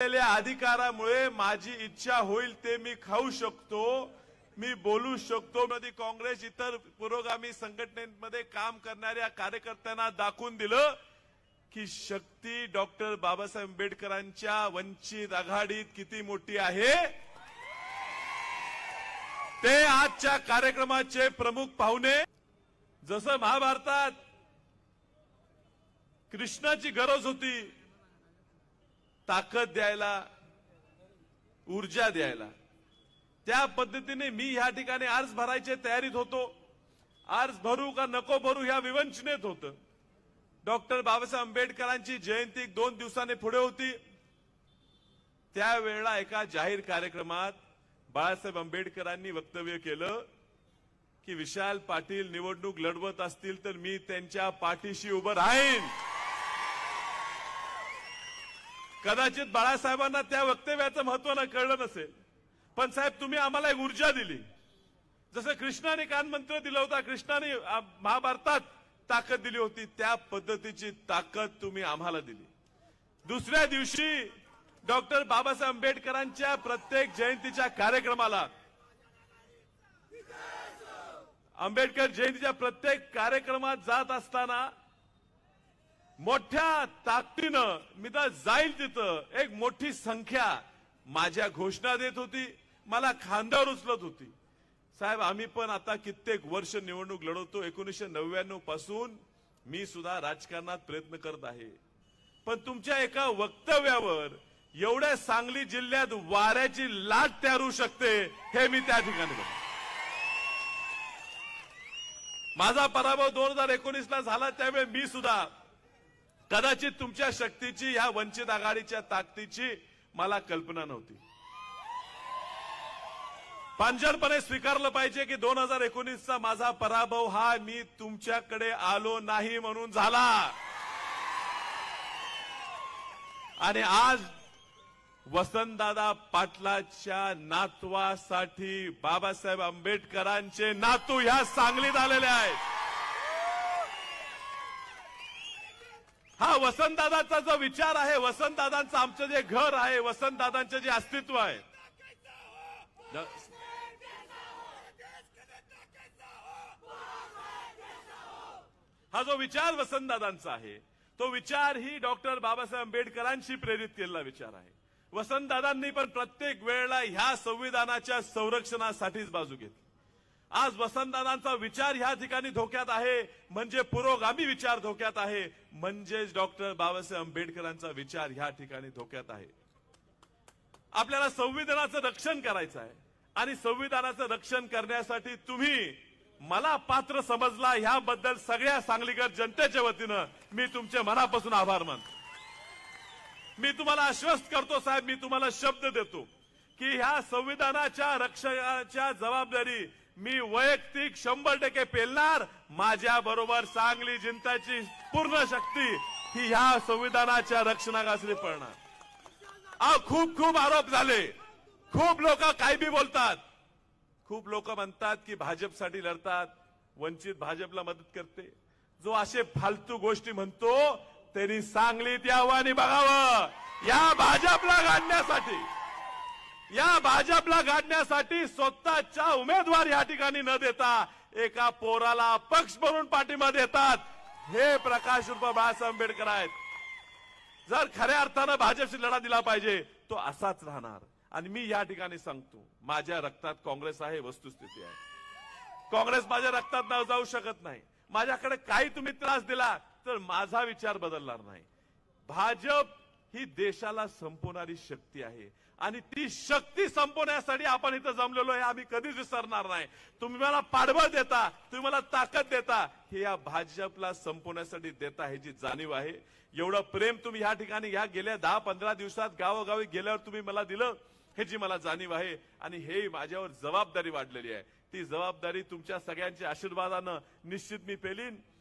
दिलेल्या अधिकारामुळे माझी इच्छा होईल ते मी खाऊ शकतो मी बोलू शकतो. मध्ये काँग्रेस इतर पुरोगामी संघटनेमध्ये काम करणाऱ्या कार्यकर्त्यांना दाखवून दिलं की शक्ती डॉक्टर बाबासाहेब आंबेडकरांच्या वंचित आघाडीत किती मोठी आहे. ते आजच्या कार्यक्रमाचे प्रमुख पाहुणे. जसं महाभारतात कृष्णाची गरज होती ताकद द्यायला ऊर्जा द्यायला. त्या पद्धतीने मी ह्या ठिकाणी अर्ज भरायच्या तयारीत होतो. अर्ज भरू का नको भरू ह्या विवंचनेत होतं. डॉक्टर बाबासाहेब आंबेडकरांची जयंती दोन दिवसाने पुढे होती. त्यावेळेला एका जाहीर कार्यक्रमात बाळासाहेब आंबेडकरांनी वक्तव्य केलं की विशाल पाटील निवडणूक लढवत असतील तर मी त्यांच्या पाठीशी उभं राहीन. कदाचित बाळासाहेबांना त्या वक्तव्याचं महत्त्व न कळलं नसेल. पण साहेब तुम्ही आम्हाला एक ऊर्जा दिली. जसं कृष्णाने कानमंत्र दिलं होता कृष्णाने महाभारतात ताकद दिली होती त्या पद्धतीची ताकद तुम्ही आम्हाला दिली. दुसऱ्या दिवशी डॉक्टर बाबासाहेब आंबेडकरांच्या प्रत्येक जयंतीच्या कार्यक्रमाला आंबेडकर जयंतीच्या प्रत्येक कार्यक्रमात जात असताना मोठ्या ताकदीनं मी तर जाईल तिथं. एक मोठी संख्या माझ्या घोषणा देत होती. मला खांद्यावर उचलत होती. साहेब आम्ही पण आता कित्येक वर्ष निवडणूक लढवतो. एकोणीसशे नव्याण्णवपासून मी सुद्धा राजकारणात प्रयत्न करत आहे. पण तुमच्या एका वक्तव्यावर एवढ्या सांगली जिल्ह्यात वाऱ्याची लाट तयार होऊ शकते हे मी त्या ठिकाणी बघतो. माझा पराभव दोन हजार एकोणीसला झाला त्यावेळी मी सुद्धा कदाचित तुमच्या शक्तीची ह्या वंचित आघाडीच्या ताकदीची मला कल्पना नव्हती. पांजळपणे स्वीकारलं पाहिजे की दोन हजार एकोणीसचा माझा पराभव हा मी तुमच्याकडे आलो नाही म्हणून झाला. आणि आज वसंतदादा पाटलाच्या नातवासाठी बाबासाहेब आंबेडकरांचे नातू ह्या सांगलीत आलेले आहेत. हा वसंतदादाचा जो विचार आहे वसंतदादांचं आमचं जे घर आहे वसंतदादांचं जे अस्तित्व आहे. हा जो विचार वसंतदादांचा आहे तो विचार ही डॉक्टर बाबासाहेब आंबेडकरांशी प्रेरित केलेला विचार आहे. वसंतदादांनी पण प्रत्येक वेळेला ह्या संविधानाच्या संरक्षणासाठीच बाजू घेतली. आज वसंतदादांचा विचार ह्या ठिकाणी धोक्यात आहे. म्हणजे पुरोगामी विचार धोक्यात आहे. म्हणजेच डॉक्टर बाबासाहेब आंबेडकरांचा विचार ह्या ठिकाणी धोक्यात आहे. आपल्याला संविधानाचं रक्षण करायचं आहे. आणि संविधानाचं रक्षण करण्यासाठी तुम्ही मला पात्र समजला ह्याबद्दल सगळ्या सांगलीकर जनतेच्या वतीनं मी तुमचे मनापासून आभार मानतो. मी तुम्हाला आश्वस्त करतो साहेब मी तुम्हाला शब्द देतो की ह्या संविधानाच्या रक्षणाच्या जबाबदारी मी वैयक्तिक शंभर टक्के पेलणार माझ्या बरोबर सांगली जनताची पूर्ण शक्ती ही ह्या संविधानाच्या रक्षणाखाली पडणार. अहो खूप खूप आरोप झाले. खूप लोक काय बी बोलतात. खूप लोक म्हणतात की भाजपसाठी लढतात वंचित भाजपला मदत करते. जो असे फालतू गोष्टी म्हणतो त्यांनी सांगलीत यावं आणि बघावं. या भाजपला गाडण्यासाठी. या भाजपला गाडण्यासाठी स्वतःच्या उमेदवार या ठिकाणी न देता एका पोराला पक्ष म्हणून पाठिंबा देतात. हे प्रकाश रूप बाळासाहेब आंबेडकर आहेत. जर खऱ्या अर्थानं भाजपशी लढा दिला पाहिजे तो असाच राहणार. आणि मी या ठिकाणी सांगतो माझ्या रक्तात काँग्रेस आहे वस्तुस्थिती आहे. काँग्रेस माझ्या रक्तात ना जाऊ शकत नाही. माझ्याकडे काही तुम्ही त्रास दिला तर माझा विचार बदलणार नाही. भाजप ही देशाला संपवणारी शक्ती आहे. आणि ती शक्ती संपवण्यासाठी आपण इथं जमलेलो आहे. आम्ही कधीच विसरणार नाही. तुम्ही मला पाठबळ देता तुम्ही मला ताकद देता हे या भाजपला संपवण्यासाठी देता ह्याची जाणीव आहे. एवढं प्रेम तुम्ही या ठिकाणी या गेल्या दहा पंधरा दिवसात गावोगावी गेल्यावर तुम्ही मला दिलं ह्याची मला जाणीव आहे. आणि हे माझ्यावर जबाबदारी वाढलेली आहे. ती जबाबदारी तुमच्या सगळ्यांच्या आशीर्वादानं निश्चित मी पेलीन.